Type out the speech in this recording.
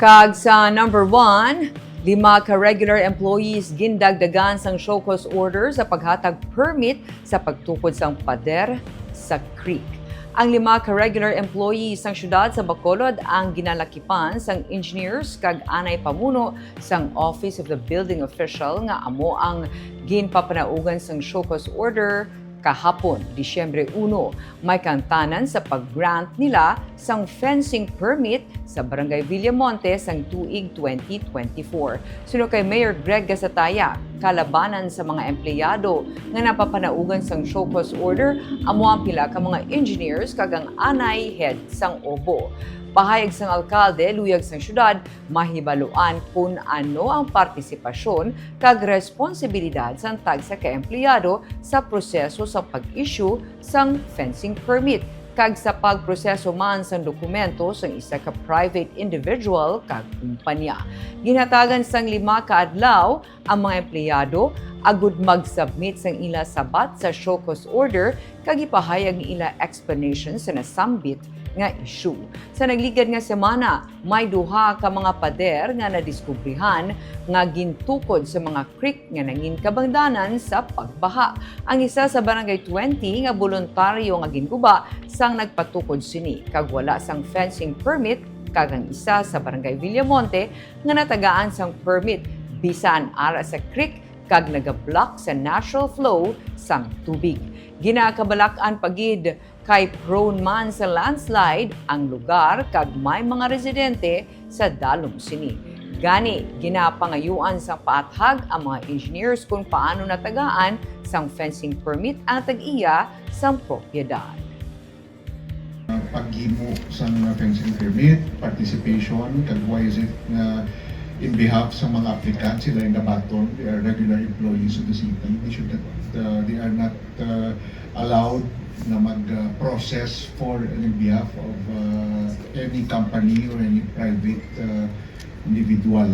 Kag sa number one, lima ka regular employees gindagdagan sang show cause order sa paghatag permit sa pagtukod sang pader sa creek. Ang lima ka regular employees sang syudad sa Bacolod ang ginalakipan sang engineers kag anay pamuno sang Office of the Building Official nga amo ang ginpapanaugan sang show cause order kahapon, Disyembre 1, may kantanan sa pag-grant nila sang fencing permit sa Barangay Villamonte sang tuig 2024. Suno kay Mayor Greg Gasataya, kalabanan sa mga empleyado nga napapanaugan sang show cause order amo ang pila ka mga engineers kag ang anay head sang OBO. Pahayag sang alkalde, luyag sang syudad, mahibaluan kung ano ang partisipasyon kag responsibilidad sang tag sa kaempleyado sa proseso sa pag-issue sang fencing permit kag sa pagproseso man sang dokumento sang isa ka private individual kag kumpanya. Ginhatagan sang lima ka adlaw ang mga empleyado agud mag-submit sang ila sabat sa show cause order kag ipahayag ila explanation sa nasambit nga issue. Sa nagligad nga semana, may duha ka mga pader nga nadiskubrihan nga gintukod sa mga creek nga nangin kabangdanan sa pagbaha. Ang isa sa barangay 20 nga voluntaryo nga ginguba sang nagpatukod sini kag wala sang fencing permit kag ang isa sa barangay Villamonte nga natagaan sang permit bisan ara sa creek kag nagablock sa natural flow sang tubig. Ginakabalak-an pagid kay prone man sa landslide ang lugar kag may mga residente sa dalom sini. Gani, ginapangayuan sa paathag ang mga engineers kung paano natagaan sang fencing permit ang tag-iya sang propiedad. paghimo sa fencing permit, participation, kag why is it nga in behalf sa mga applicants, sila yung nabaton, they are regular employees of the city. They should not, uh, they are not uh, allowed na mag-process for in behalf of uh, any company or any private uh, individual.